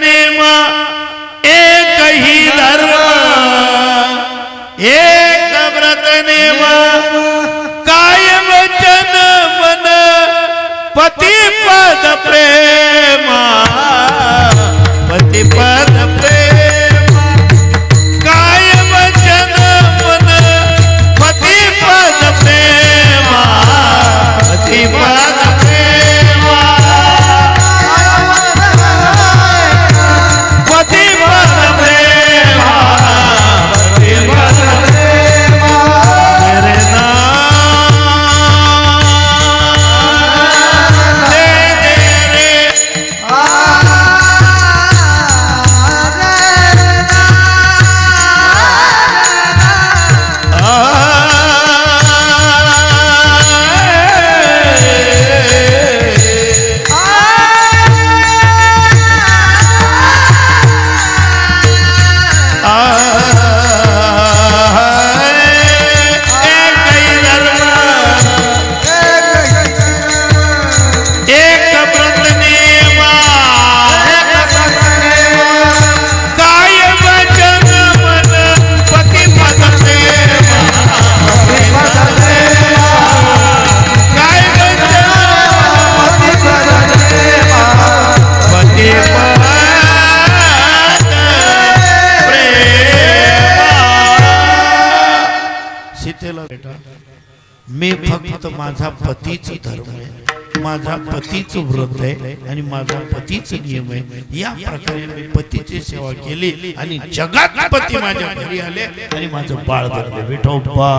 Name एकही धर्म एक व्रत नेम कायम जन मन पती माझा पतीच धर्म आहे. माझा पतीच व्रत आहे आणि माझा पतीच नियम आहे. या प्रकारे मी पतीची सेवा केली आणि जगात पती माझ्या घरी आले आणि माझं बाळ धरले विठोबा.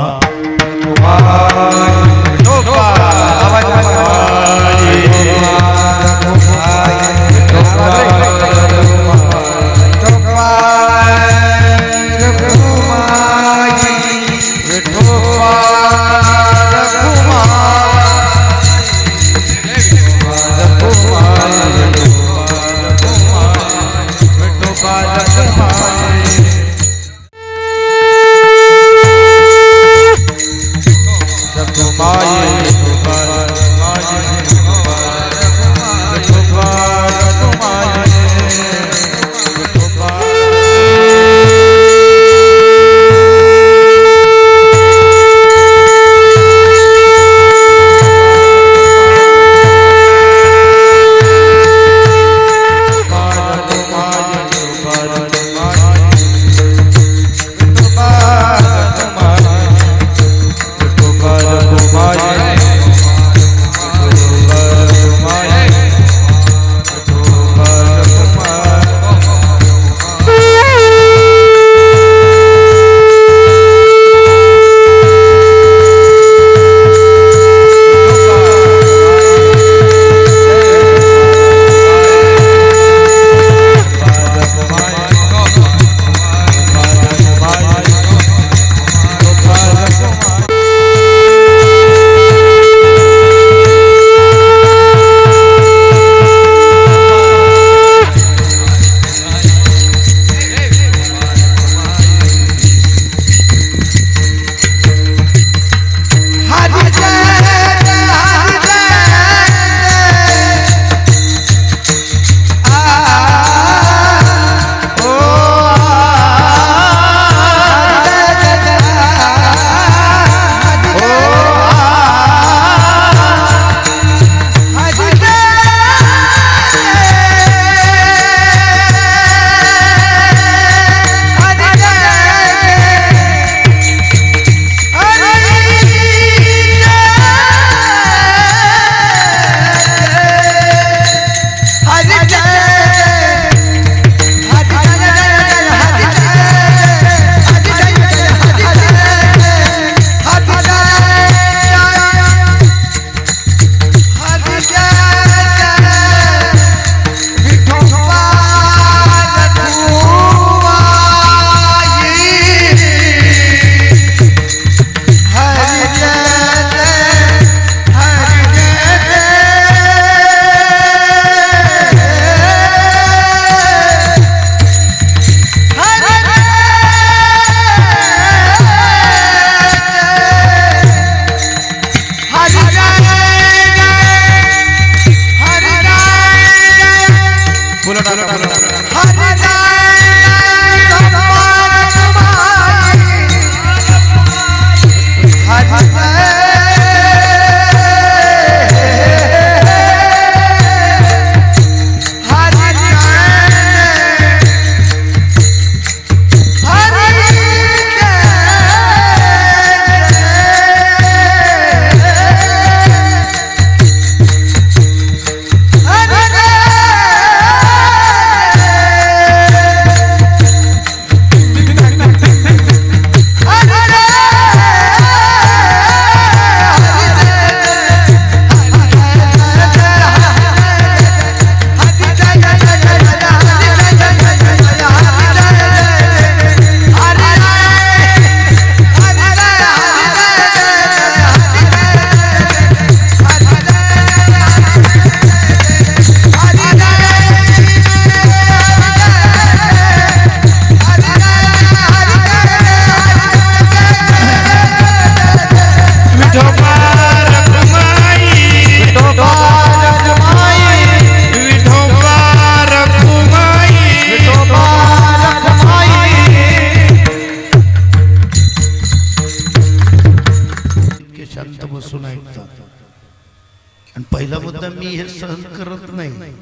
करत नाही.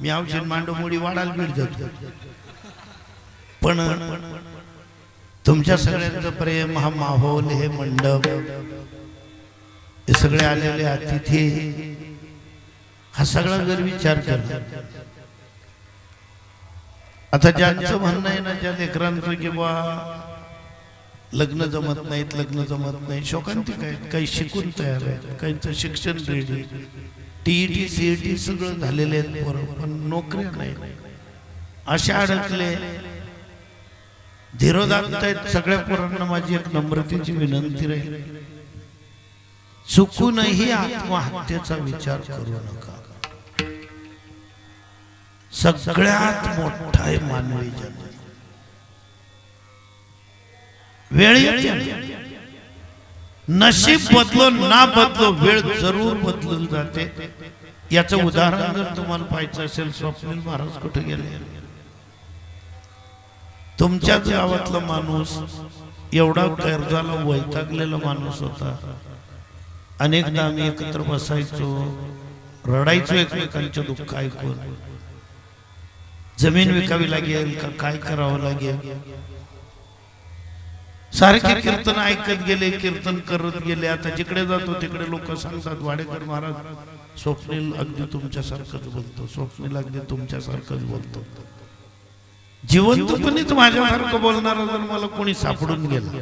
मी औषध मांडोमोडी वाढायला भेट जातो पण तुमच्या सगळ्यांचं प्रेम हा माहोल हे मंडप. हे सगळे आलेले अतिथी हा सगळा जर विचार केला. आता ज्यांचं म्हणणं आहे ना ज्या लेकरांचं किंवा लग्न जमत नाहीत लग्न जमत नाही शोकांतिक आहेत काही शिकून तयार आहेत काहींचं शिक्षण रेडी. टीईटी सीईटी सगळं झालेले आहेत पोरं, पण नोकऱ्या नाही असे अडकले. धीरोदांत आहेत सगळ्या पोरांना माझी एक नम्रतेची विनंती राहील. चुकूनही आत्महत्येचा विचार करू नका. सगळ्यात मोठा आहे मानवी जन्म वेळ नशीब बदलो ना बदलो वेळ जरूर बदलून जाते. याचं उदाहरण जर तुम्हाला पाहायचं असेल स्वप्नील महाराज कुठे गेले? तुमच्याच गावातला माणूस एवढा कर्जाला वैतागलेला माणूस होता. अनेकदा आम्ही एकत्र बसायचो रडायचो एकमेकांच्या दुःख ऐकून. जमीन विकावी लागेल का काय करावं लागेल? सारखे कीर्तन ऐकत गेले कीर्तन करत गेले. आता जिकडे जातो तिकडे लोक सांगतात वाडेकर महाराज स्वप्नील अगदी तुमच्यासारखंच बोलतो स्वप्नील अगदी तुमच्यासारखंच बोलतो. जिवंतपणेच माझ्यासारखं बोलणारा जर मला कोणी सापडून गेला.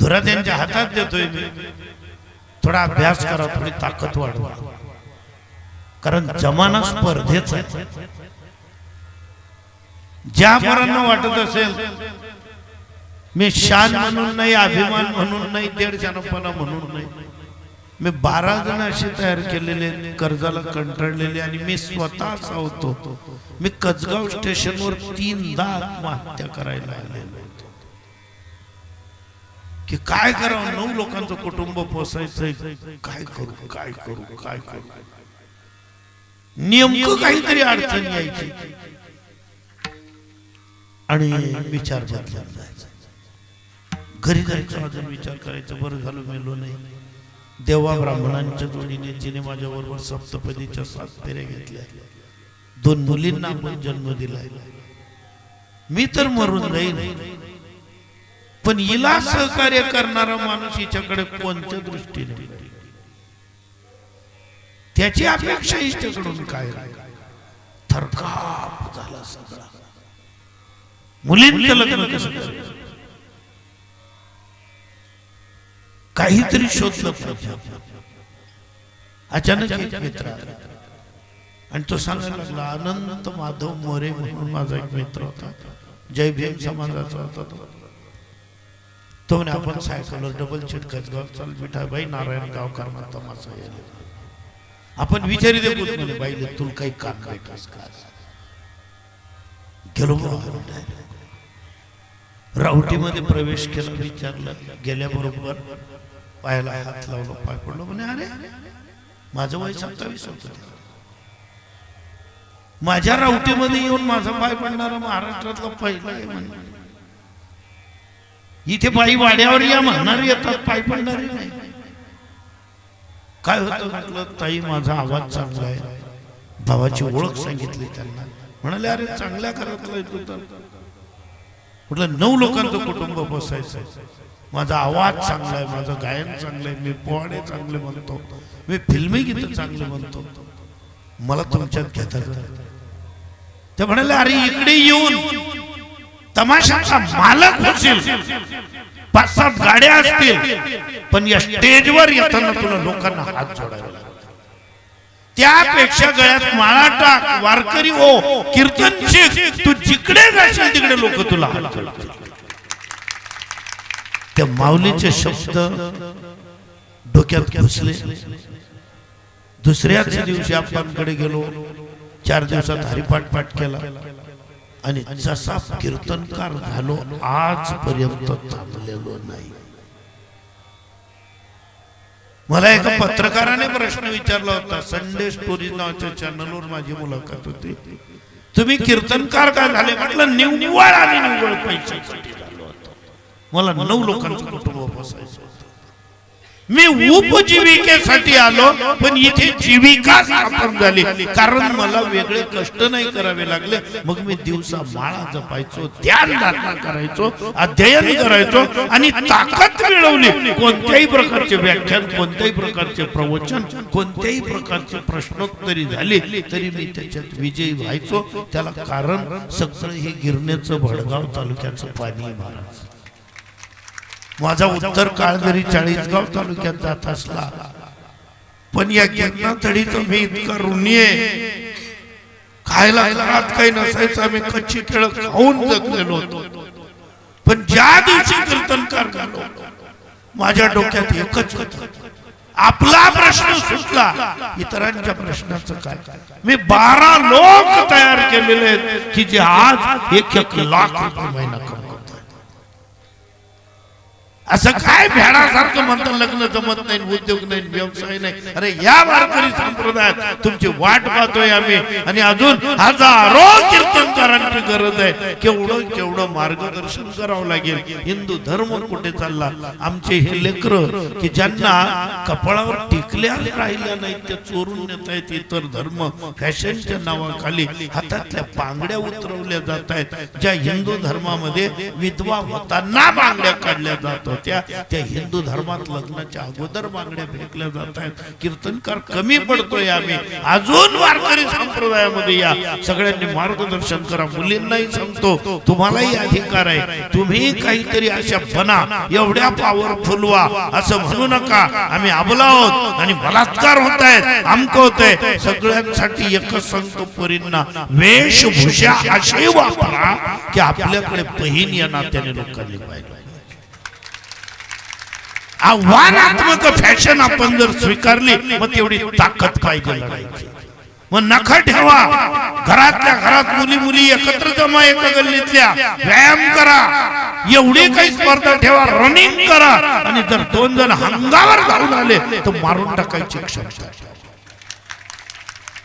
धुरा त्यांच्या हातात देतोय मी. थोडा अभ्यास करा थोडी ताकद वाढवा. कारण जमाना स्पर्धेचा आहे. ज्या पोरांना वाटत असेल मी शान म्हणून नाही अभिमान म्हणून नाही दीडशानपणा म्हणून नाही. मी बारा जण असे तयार केलेले आहेत, कर्जाला कंटाळलेले आणि मी स्वतः असा होतो. मी कचगाव स्टेशनवर तीनदा आत्महत्या करायला आलेलो की काय करावं? नऊ लोकांचं कुटुंब पोसायचंय. काय करू? काय करू? काय करू? नेमकं काहीतरी अडचण यायची. आणि विचार बदलून जायचा. घरी जायचं. अजून विचार करायचा बरं झालं मेलो नाही. देवा ब्राह्मणांच्या जोडीने जिने माझ्या बरोबर सप्तपदीच्या सात फेऱ्या घेतल्या. दोन मुलींना आपण जन्म दिलाय मी तर मरून जाईन पण हिला सहकार्य करणारा माणूस हिच्याकडे कोणत्या दृष्टीने? त्याची अपेक्षा हिच्याकडून काय थरकाप झाला सगळा. मुलींचं लग्न कसं? काहीतरी शोधलं पाहिजे अचानक एक मित्र. आणि तो सांगायला लागला अनंत माधव मोरे म्हणून माझा एक मित्र होता. जय भीम समाजाचा होता तो. तो म्हणे आपण सायकलवर डबल चिटकत गाव चाल विठाबाई नारायण गावकर म्हणता माझा आपण विचारी दे म्हणे बाईले तुला काही काम भेटस का? गेलो. रावटीमध्ये प्रवेश केला विचारलं. गेल्याबरोबर पायाला हात लावला पाय पडलो. म्हणे अरे माझं वय सत्तावीस होत. माझ्या रावटीमध्ये येऊन माझा पाय पडणारा महाराष्ट्रातला पहिला इथे बाई वाड्यावर या म्हणणार येतात पाय पडणारे नाही. काय होतं? म्हटलं ताई माझा आवाज चांगला आहे. भावाची ओळख सांगितली त्यांना. म्हणाले अरे चांगल्या घरातला येतो तर. म्हटलं नऊ लोकांचं कुटुंब बसायचं. माझा आवाज चांगला आहे माझं गायन चांगलं आहे मी पोवाडे चांगले म्हणतो. मी फिल्मी गीत चांगले म्हणतो. मला तुमच्यात घेतात ते म्हणाले अरे इकडे येऊन तमाशाचा मालक होशील. पाच सात गाड्या असतील. पण या स्टेजवर येताना तुला लोकांना हात जोडायला त्यापेक्षा गळ्यात माळा टाक वारकरी हो कीर्तन शिक तू जिकडे जाशील तिकडे लोक तुला. त्या माऊलीचे शब्द डोक्यात घुसले. दुसऱ्याच दिवशी आपणकडे गेलो. चार दिवसात हरिपाठ पाठ केला. आणि जसा कीर्तनकार झालो आजपर्यंत थांबलेलो नाही. मला एका पत्रकाराने प्रश्न विचारला होता संडे स्टोरीज नावाच्या चॅनलवर माझी मुलाखत होती. तुम्ही कीर्तनकार का झाले? म्हटलं निव्वळ आणि निव्वळ पैशासाठी झालो होतो. मला नऊ लोकांचं कुटुंब बसायचं मी उपजीविकेसाठी आलो पण इथे जीविका स्थापन झाली. कारण मला वेगळे कष्ट नाही करावे लागले. मग मी दिवसा माळा जपायचो ध्यान धारणा करायचो अध्ययन करायचो आणि ताकद मिळवली. कोणत्याही प्रकारचे व्याख्यान कोणत्याही प्रकारचे प्रवचन कोणत्याही प्रकारचे प्रश्नोत्तरी झाली तरी मी त्याच्यात विजयी व्हायचो. त्याला कारण सगळं हे गिरण्याचं भडगाव तालुक्याचं पाणी महाराज. माझा उत्तर काळ जरी चाळीसगाव तालुक्यात जात असला पण या गिरणा तडीचं मी इतका ऋणी आहे. खायला घरात काही नसायचं आम्ही कच्ची केळ खाऊन जगलेलो होतो. पण ज्या दिवशी कीर्तनकार झालो माझ्या डोक्यात एकच होत. आपला प्रश्न सुटला. इतरांच्या प्रश्नाचं काय? मी बारा लोक तयार केलेले आहेत की जे आज एक एक लाख रुपये महिना कमवतात. असं काय भेडासारखं म्हणतात लग्न जमत नाही उद्योग नाही व्यवसाय नाही. अरे या वारकरी संप्रदायात तुमची वाट पाहतोय आम्ही. आणि अजून हजारो कीर्तनकारांची गरज आहे. केवढं केवढं मार्गदर्शन करावं लागेल. हिंदू धर्म कुठे चालला? आमचे हे लेकर की ज्यांना कपाळावर टिकल्या राहिल्या नाहीत त्या चोरून नेत आहेत इतर धर्म फॅशनच्या नावाखाली हातातल्या बांगड्या उतरवल्या जात आहेत. ज्या हिंदू धर्मामध्ये विधवा होताना बांगड्या काढल्या जातात. होत्या. त्या हिंदू धर्मात लग्नाच्या अगोदर बांगड्या फेकल्या जात आहेत. कीर्तनकार कमी पडतोय आम्ही. अजून वारकरी संप्रदायामध्ये या. सगळ्यांनी मार्गदर्शन करा. मुलींनाही सांगतो तुम्हालाही अधिकार आहे. तुम्ही काहीतरी अशा बना. एवढ्या पॉवरफुल व्हा असं म्हणू नका. आम्ही अबला आहोत आणि बलात्कार होत आहेत. आमक होत आहे सगळ्यांसाठी एकच सांगतो पोरींना वेशभूषा अशी वापरा की आपल्याकडे बहीण या नात्याने लोकांनी पाहिजे आव्हानात्मक फॅशन आपण जर स्वीकारली मग तेवढी ताकद पाहिजे मग नख ठेवा. घरातल्या घरात मुली मुली एकत्र जमा एका गल्लीतल्या. व्यायाम करा. एवढी काही स्पर्धा ठेवा. रनिंग करा. आणि जर दोन जण हंगावर घालून आले तर मारून टाकायची क्षमता.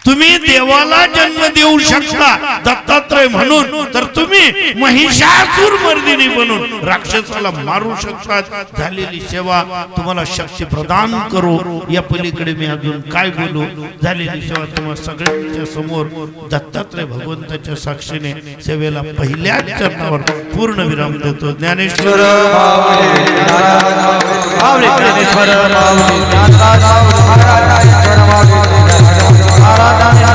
तुम्ही देवाला जन्म देऊ शकता. दत्तात्रय म्हणून. तर तुम्ही महिषासुर मर्दिनी बनून राक्षसाला मारू शकतात. झालेली सेवा तुम्हाला शक्ती प्रदान करू. या पलीकडे मी अजून काय बोलू? झालेली सेवा तुम्हाला सगळ्यांच्या समोर दत्तात्रय भगवंताच्या साक्षीने सेवेला पहिल्याच चरणावर पूर्ण विराम देतो. ज्ञानेश्वर ज्ञानेश्वर la la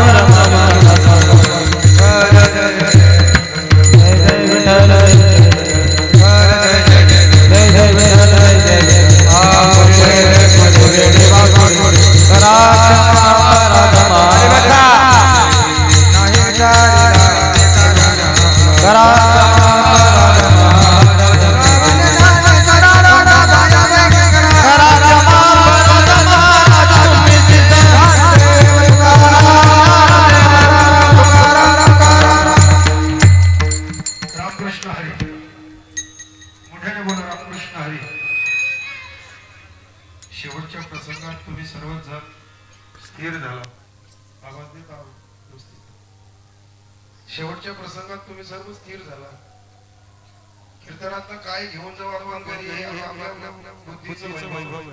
काय घेऊन जाऊ आपण घरी हे आपल्या आपल्या बुद्धीचं वैभव. आहे.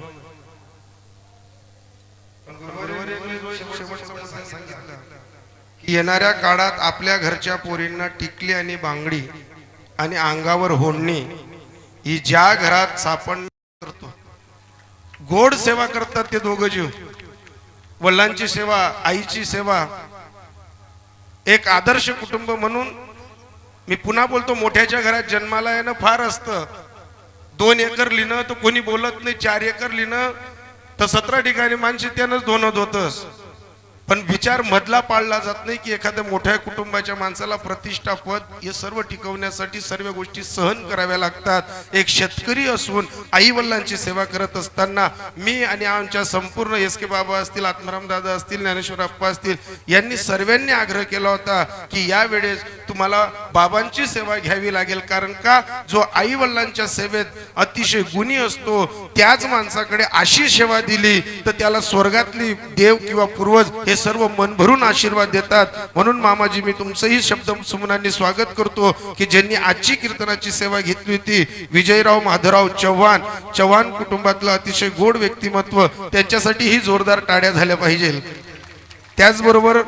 पण गुरुवारी जो शेवटचा प्रसंग सांगितला. की येणाऱ्या काळात आपल्या घरच्या पोरींना टिकली आणि बांगडी आणि अंगावर होडणी ही ज्या घरात सापड करतो. गोड सेवा करतात ते दोघं जीव. वडिलांची सेवा आईची सेवा. एक आदर्श कुटुंब म्हणून मी पुन्हा बोलतो मोठ्याच्या घरात जन्माला येणं फार असतं. दोन एकर लिहिणं तर कोणी बोलत नाही चार एकर लिहिणं तर सतरा ठिकाणी माणसे त्यानंच धोनं होतस. पण विचार मधला पाळला जात नाही की एखाद्या मोठ्या कुटुंबाच्या माणसाला प्रतिष्ठा पद हे सर्व टिकवण्यासाठी सर्व गोष्टी सहन कराव्या लागतात. एक शेतकरी असून आई वडिलांची सेवा करत असताना मी आणि आमच्या संपूर्ण एस के बाबा असतील आत्माराम दादा असतील ज्ञानेश्वर अप्पा असतील यांनी सर्वांनी आग्रह केला होता की यावेळेस तुम्हाला बाबांची सेवा घ्यावी लागेल. कारण का? जो आई वडिलांच्या सेवेत अतिशय गुणी असतो त्याच माणसाकडे अशी सेवा दिली तर त्याला स्वर्गातली देव किंवा पूर्वज हे हे सर्व मन भरून आशीर्वाद देतात. म्हणून मामाजी मी तुमचंही शब्द सुमनांनी स्वागत करतो की ज्यांनी आजची कीर्तनाची सेवा घेतली होती. विजयराव माधवराव चव्हाण. चव्हाण कुटुंबातलं अतिशय गोड व्यक्तिमत्व त्यांच्यासाठी ही जोरदार टाळ्या झाल्या पाहिजे. त्याचबरोबर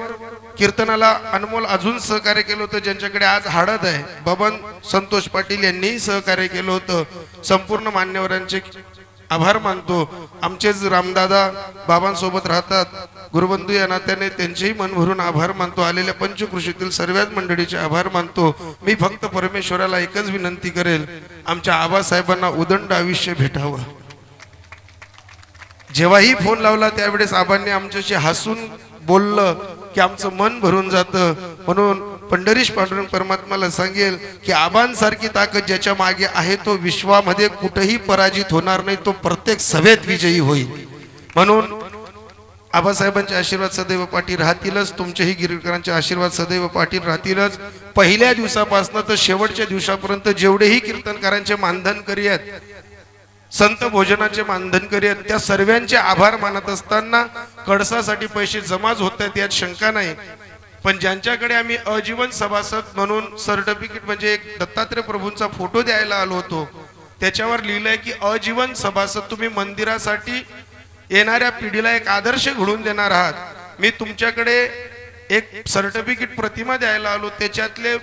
कीर्तनाला अनमोल अजून सहकार्य केलं होतं ज्यांच्याकडे आज हळद आहे. बबन संतोष पाटील यांनीही सहकार्य केलं होतं. संपूर्ण मान्यवरांचे आभार मानतो. आमचेच रामदादा बाबांसोबत राहतात. गुरुबंधू या नात्याने त्यांचेही मन भरून आभार मानतो. आलेल्या पंचकृषीतील सर्वच मंडळीचे आभार मानतो. मी फक्त परमेश्वराला एकच विनंती करेल. आमच्या आबासाहेबांना उदंड आयुष्य भेटावं. जेव्हाही फोन लावला त्यावेळेस आबांनी आमच्याशी हसून बोललं की आमचं मन भरून जातं. म्हणून पंढरीश पांडुरंग परमात्माला सांगेल की आबांसारखी ताकद ज्याच्या मागे आहे तो विश्वामध्ये कुठेही पराजित होणार नाही तो प्रत्येक सभेत विजयी होईल. म्हणून आबासाहेबांचे आशीर्वाद सदैव पाठी राहतीलच तुमचेही गिरकरांचे आशीर्वाद सदैव पाठी राहतीलच. पहिल्या दिवसापासून तर शेवटच्या दिवसापर्यंत जेवढेही कीर्तनकारांचे मानधनकरी आहेत संत भोजनाचे मानधनकरी आहेत त्या सर्वांचे आभार मानत असताना कळसासाठी पैसे जमाच होत आहेत यात शंका नाही. पण ज्यांच्याकडे आम्ही अजीवन सभासद म्हणून सर्टिफिकेट म्हणजे एक दत्तात्रय प्रभूंचा फोटो द्यायला आलो होतो त्याच्यावर लिहिलंय की अजीवन सभासद तुम्ही मंदिरासाठी येणाऱ्या पिढीला एक आदर्श घडून देणार आहात. मी तुमच्याकडे एक सर्टिफिकेट प्रतिमा द्यायला आलो त्याच्यातले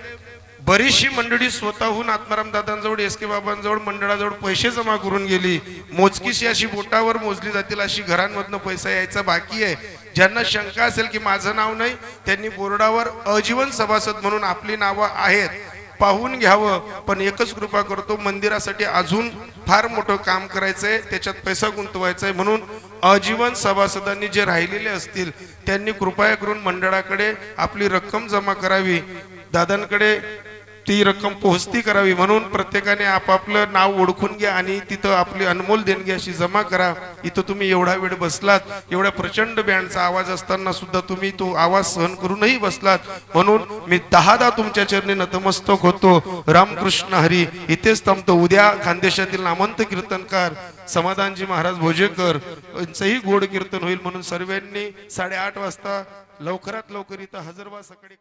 बरीचशी मंडळी स्वतःहून आत्माराम दादांजवळ एस के बाबांजवळ मंडळाजवळ पैसे जमा करून गेली. मोजकीशी अशी बोटावर मोजली जातील अशी घरांमधनं पैसा यायचा बाकी आहे. ज्यांना शंका असेल की माझं नाव नाही त्यांनी बोर्डावर अजीवन सभासद म्हणून आपली नावं आहेत. पाहून घ्यावं पण एकच कृपा करतो मंदिरासाठी अजून फार मोठं काम करायचंय त्याच्यात पैसा गुंतवायचा आहे म्हणून अजीवन सभासदांनी जे राहिलेले असतील त्यांनी कृपया करून मंडळाकडे आपली रक्कम जमा करावी. दादांकडे ती रक्कम पोहोचती करावी म्हणून प्रत्येकाने आपापलं नाव ओळखून घ्या आणि तिथं आपली अनमोल देणगी अशी जमा करा. इथं तुम्ही एवढा वेळ बसलात एवढ्या प्रचंड बँडचा आवाज असताना सुद्धा तुम्ही तो आवाज सहन करूनही बसलात. म्हणून मी दहादा तुमच्या चरणी नतमस्तक होतो. रामकृष्ण हरी इथेच थांबतो. उद्या खानदेशातील नामंत कीर्तनकार समाधानजी महाराज भोजेकर यांचंही गोड कीर्तन होईल म्हणून सर्वांनी साडेआठ वाजता लवकरात लवकर इथं हजर व्हा सकाळी